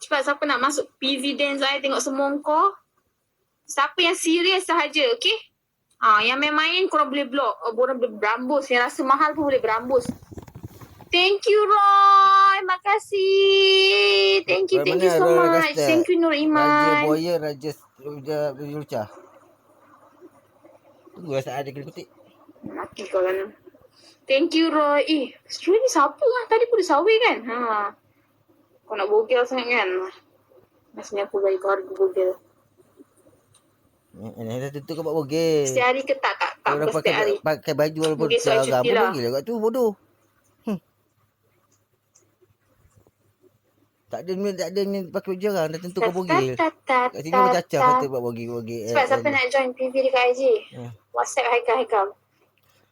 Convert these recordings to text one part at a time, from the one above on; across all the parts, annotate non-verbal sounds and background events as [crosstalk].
Cepat siapa nak masuk PV dance saya tengok semongko. Siapa yang serius sahaja, okey? Ah, yang main-main korang boleh block. Oh, korang boleh berambus. Yang rasa mahal pun boleh berambus. Thank you Roy. Makasih. Thank you, Roy thank you so Roy much. Ragastar. Thank you Nur Raja Iman. Buaya, Raja Raja Lucah. Tunggu saat dia kena kutik. Mati kau kan. Thank you Roy. Eh, Roy ni siapa lah? Tadi pun dia sawi kan? Ha. Kau nak bogel sangat kan? Maksudnya aku bagi kau harga bogel. Ini dah tentu kau buat bogel. Setiap hari ke tak? Tak, tak Kau dah pakai, setiap hari. pakai baju walaupun Bogel seragam cuti pun lah. bogel lah kat tu bodoh. Hmm. Tak ada ni, tak ada ni pakai baju jarang dah tentu kau bogel. Kat sini cacah ta. kata buat bogel-bogel. Sebab Eh, siapa eh, nak join PV dekat IG? Ya. WhatsApp Haikal Haikal.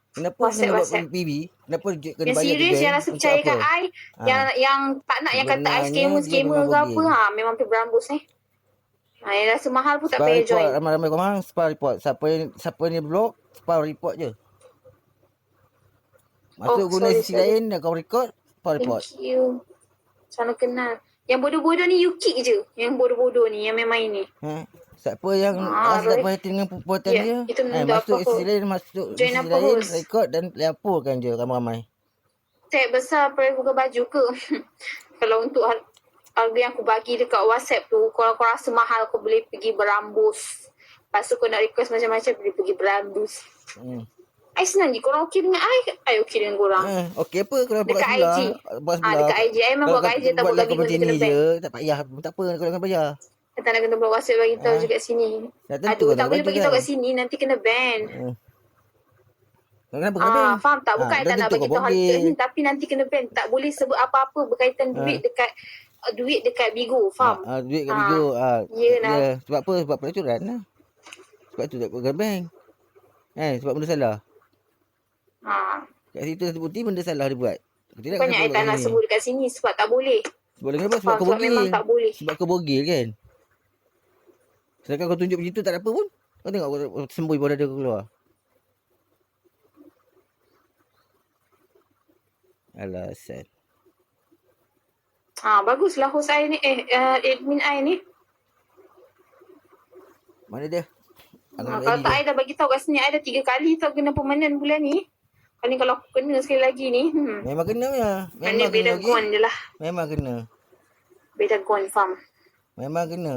Kenapa WhatsApp, kena buat WhatsApp. PV? Kenapa je- kena Yang bayar serius yang bank? rasa Untuk percayakan apa? I Ha. yang yang tak nak yang kata I scammer-scammer ke apa ha memang pergi berambus eh. Ha, yang rasa mahal pun tak payah report, join. ramai-ramai kau mahal, spam report. Siapa yang, siapa ni block, spam report je. Masuk Oh, guna sorry, sisi sorry. lain, dan kau record, spam report. Thank you. Sana kenal. Yang bodoh-bodoh ni you kick je. Yang bodoh-bodoh ni, yang main-main ni. Ha? Siapa yang Ah, rasa tak perhati dengan perbuatan Ya, dia, itu eh, masuk host? lain, masuk apa lain, record dan laporkan je ramai-ramai. Tag besar pada buka baju ke? [laughs] Kalau untuk har- harga yang aku bagi dekat WhatsApp tu, kalau kau rasa mahal kau boleh pergi berambus. Lepas tu kau nak request macam-macam boleh pergi berambus. Hmm. I senang je. Korang okey dengan I, I okey dengan korang. Eh, okey apa kalau buat Dekat sebelah? IG. Buat Ah, sebelah. dekat IG. I memang buat kat IG tak buat lagi macam kena ni je, tak payah, tak apa kau jangan Kata nak kena buat WhatsApp bagi tahu Ah. je kat sini. Dah tentu Aduh, tak boleh bagi tahu kan? kat sini. Nanti kena ban. Hmm. Kenapa kau Ah, faham tak? Bukan Ah, I dah tak nak bagi tahu harga bogel. ni. Tapi nanti kena ban. Tak boleh sebut apa-apa berkaitan duit dekat uh, duit dekat Bigo. Faham? Ah, ah, duit kat Ah, Bigo. Ah, ya lah. ya. Sebab apa? Sebab pelacuran lah. Sebab tu tak pegang bank. Eh, sebab benda salah. Ha. Kat situ terbukti benda salah dia buat. Tidak Bukannya I tak nak sebut dekat sini sebab tak boleh. Sebab kenapa? Sebab Faham? kau Sebab memang tak boleh. Sebab kau bogil kan. Sedangkan kau tunjuk macam tu tak ada apa pun. Kau tengok kau sembui bawah dada kau keluar. Alasan. Ha, baguslah host I ni. Eh, uh, admin I ni. Mana dia? Ha, kalau tak dia. I dah bagi tahu kat sini. I dah tiga kali tau kena permanent bulan ni. Kali kalau aku kena sekali lagi ni. Hmm. Memang kena ya. Ini Memang beda kena. gon Okay? je lah. Memang kena. Beda gon faham. Memang kena.